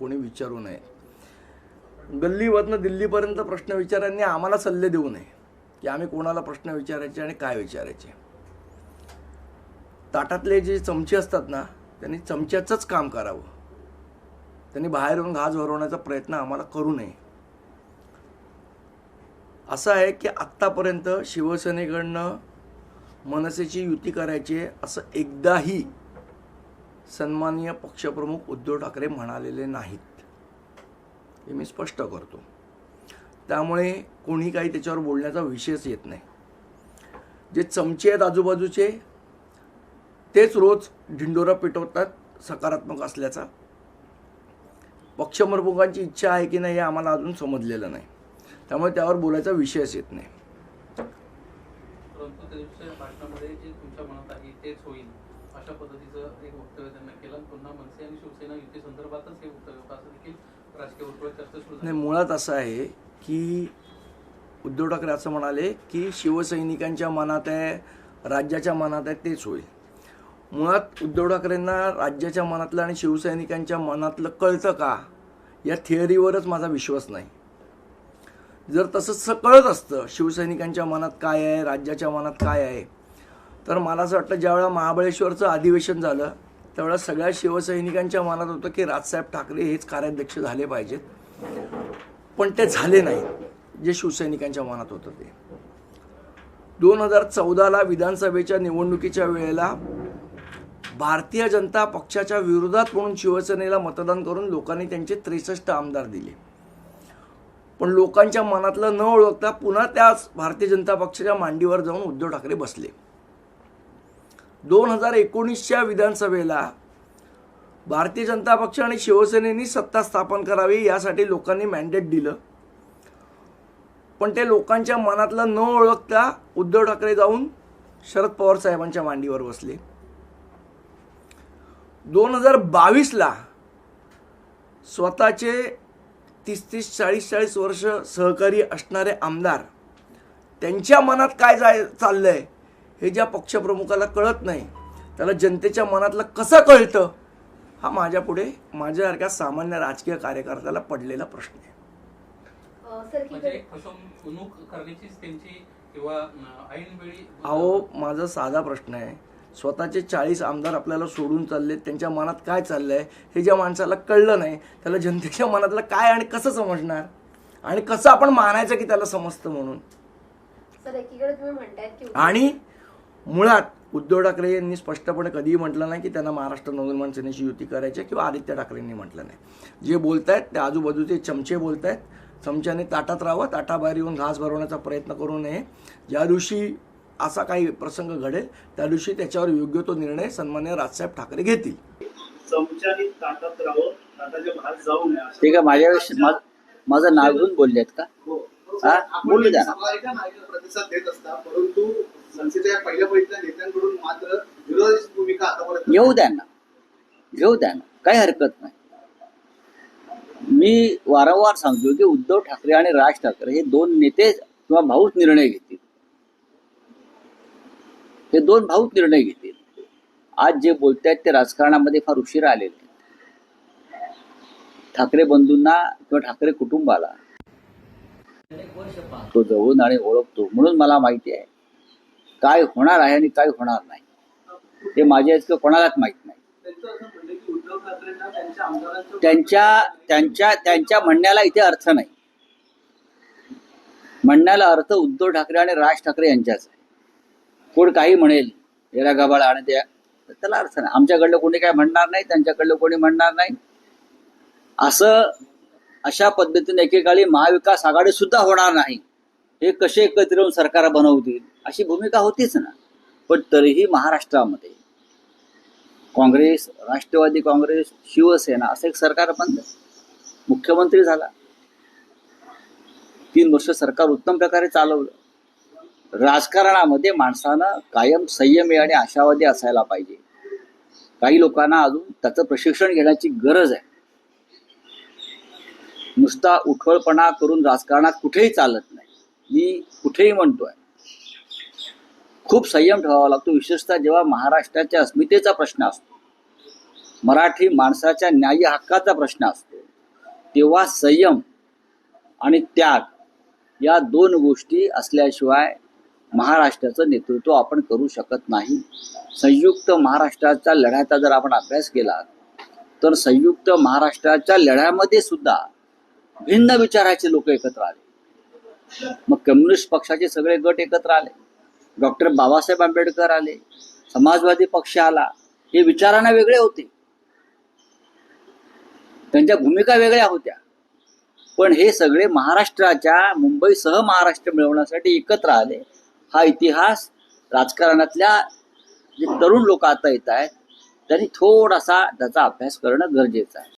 कोणी विचारू नये. गल्लीवरनं दिल्लीपर्यंत प्रश्न विचारांनी आम्हाला सल्ले देऊ नये की आम्ही कोणाला प्रश्न विचारायचे आणि काय विचारायचे. ताटातले जे चमचे असतात ना त्यांनी चमच्याचंच काम करावं. त्यांनी बाहेरून घास भरवण्याचा प्रयत्न आम्हाला करू नये. असं आहे की आत्तापर्यंत शिवसेनेकडनं मनसेची युती करायची असं एकदाही सन्माननीय पक्षप्रमुख उद्धव ठाकरे म्हणालेले नाहीत. हे मी स्पष्ट करतो. त्यामुळे कोणी काही त्याच्यावर बोलण्याचा विषयच येत नाही. जे चमचे आहेत आजूबाजूचे तेच रोज ढिंडोरा पिटवतात सकारात्मक असल्याचा. पक्षप्रमुखांची इच्छा आहे की नाही हे आम्हाला अजून समजलेलं नाही. त्यामुळे त्यावर बोलायचा विषयच येत नाही. अशा पद्धतीचं एक वक्तव्य त्यांना केलं. पुन्हा मनसे आणि शिवसेना युती संदर्भातच हे वक्तव्य असं देखील राजकीय वर्तुळात चर्चा सुरू नाही मुळात असं आहे की उद्धव ठाकरे असं म्हणाले की शिवसैनिकांच्या मनात आहे राज्याच्या मनात आहे तेच होईल. मुळात उद्धव ठाकरेंना राज्याच्या मनातलं आणि शिवसैनिकांच्या मनातलं कळतं का? या थिअरीवरच माझा विश्वास नाही. जर तसं कळत असतं शिवसैनिकांच्या मनात काय आहे राज्याच्या मनात काय आहे तर मला असं वाटतं ज्यावेळेला महाबळेश्वरचं अधिवेशन झालं त्यावेळेला सगळ्या शिवसैनिकांच्या मनात होतं की राजसाहेब ठाकरे हेच कार्याध्यक्ष झाले पाहिजेत. पण ते झाले नाही जे शिवसैनिकांच्या मनात होतं ते. दोन हजार चौदाला विधानसभेच्या निवडणुकीच्या वेळेला भारतीय जनता पक्षाच्या विरोधात म्हणून शिवसेनेला मतदान करून लोकांनी त्यांचे त्रेसष्ट आमदार दिले. पण लोकांच्या मनातलं न ओळखता पुन्हा त्याच भारतीय जनता पक्षाच्या मांडीवर जाऊन उद्धव ठाकरे बसले. दोन हजार एकोणीसच्या विधानसभेला भारतीय जनता पक्ष आणि शिवसेनेनी सत्ता स्थापन करावी यासाठी लोकांनी मॅन्डेट दिलं. पण ते लोकांच्या मनातलं न ओळखता उद्धव ठाकरे जाऊन शरद पवार साहेबांच्या मांडीवर बसले. दोन हजार बावीसला स्वतःचे तीस तीस चाळीस चाळीस वर्ष सहकारी असणारे आमदार त्यांच्या मनात काय जाय चाललं आहे हे ज्या पक्षप्रमुखाला कळत नाही त्याला जनतेच्या मनातलं कसं कळतं हा माझ्या पुढे माझ्यासारख्या सामान्य राजकीय कार्यकर्त्याला पडलेला प्रश्न आहे. म्हणजे ही अहो माझा साधा प्रश्न आहे. स्वतःचे चाळीस आमदार आपल्याला सोडून चालले त्यांच्या मनात काय चाललंय हे ज्या माणसाला कळलं नाही त्याला जनतेच्या मनातलं काय आणि कसं समजणार? आणि कसं आपण मानायचं की त्याला समजतं म्हणून? सर एकीकडे तुम्ही म्हणतायत की आणि मुळात उद्धव ठाकरे यांनी स्पष्टपणे कधीही म्हटलं नाही की त्यांना महाराष्ट्र नवनिर्माण सेनेची युती करायची आहे किंवा आदित्य ठाकरेंनी म्हटलं नाही. जे बोलतायत ते आजूबाजूचे चमचे बोलतायत. चमच्याने ताटात राहावं ताटाबाहेर येऊन घास भरवण्याचा प्रयत्न करू नये. ज्या दिवशी असा काही प्रसंग घडेल त्या दिवशी त्याच्यावर योग्य तो निर्णय सन्मान्य राजसाहेब ठाकरे घेतील. चमच्याने ताटात राहावं ताटाच्या बाहेर जाऊ नये असं. ते का माझ्याविषयी मा- माझं नाव घेऊन बोललेत का? हो. हा? आपण द्या. संसदेच्या पहिल्या पहिल्या नेत्यांकडून मात्र विरोधाची भूमिका आतापर्यंत घेऊ द्या ना. घेऊ द्या ना. काही हरकत नाही. मी वारंवार सांगतो की उद्धव ठाकरे आणि राज ठाकरे हे दोन नेते किंवा भाऊच निर्णय घेतील. हे दोन भाऊच निर्णय घेतील. आज जे बोलतायत ते राजकारणामध्ये फार उशिरा आलेले आहेत. ठाकरे बंधूंना किंवा ठाकरे कुटुंबाला तो जवळून आणि ओळखतो म्हणून मला माहिती आहे. काय होणार आहे आणि काय होणार नाही. ते माझ्या इतकं कोणालाच माहीत नाही. त्यांच्या त्यांच्या त्यांच्या म्हणण्याला इथे अर्थ नाही. म्हणण्याला अर्थ उद्धव ठाकरे आणि राज ठाकरे यांच्याच आहे. कोण काही म्हणेल येरा गबाळ आणि त्या त्याला अर्थ नाही. आमच्याकडलं कोणी काय म्हणणार नाही त्यांच्याकडलं कोणी म्हणणार नाही. असं अशा पद्धतीने एकेकाळी महाविकास आघाडी सुद्धा होणार नाही. हे कसे एकत्र येऊन सरकार बनवतील अशी भूमिका होतीच ना. पण तरीही महाराष्ट्रामध्ये काँग्रेस राष्ट्रवादी काँग्रेस शिवसेना असं एक सरकार बनलं मुख्यमंत्री झाला. तीन वर्ष सरकार उत्तम प्रकारे चालवलं. राजकारणामध्ये माणसानं कायम संयमी आणि आशावादी असायला पाहिजे. काही लोकांना अजून त्याचं प्रशिक्षण घेण्याची गरज आहे. नुसता उठवळपणा करून राजकारणात कुठेही चालत नाही. मी कुठेही म्हणतोय. खूप संयम ठेवावा लागतो. विशेषतः जेव्हा महाराष्ट्राच्या अस्मितेचा प्रश्न असतो मराठी माणसाच्या न्याय्य हक्काचा प्रश्न असतो तेव्हा संयम आणि त्याग या दोन गोष्टी असल्याशिवाय महाराष्ट्राचं नेतृत्व आपण करू शकत नाही. संयुक्त महाराष्ट्राच्या लढ्याचा जर आपण अभ्यास केला तर संयुक्त महाराष्ट्राच्या लढ्यामध्ये सुद्धा भिन्न विचाराचे लोक एकत्र आले. मग कम्युनिस्ट पक्षाचे सगळे गट एकत्र आले. डॉक्टर बाबासाहेब आंबेडकर आले समाजवादी पक्ष आला हे विचारांना वेगळे होते. त्यांच्या भूमिका वेगळ्या होत्या. पण हे सगळे महाराष्ट्राच्या मुंबईसह महाराष्ट्र मिळवण्यासाठी एकत्र आले. हा इतिहास राजकारणातल्या जे तरुण लोक आता येत आहेत त्यांनी थोडासा त्याचा अभ्यास करणं गरजेचं आहे.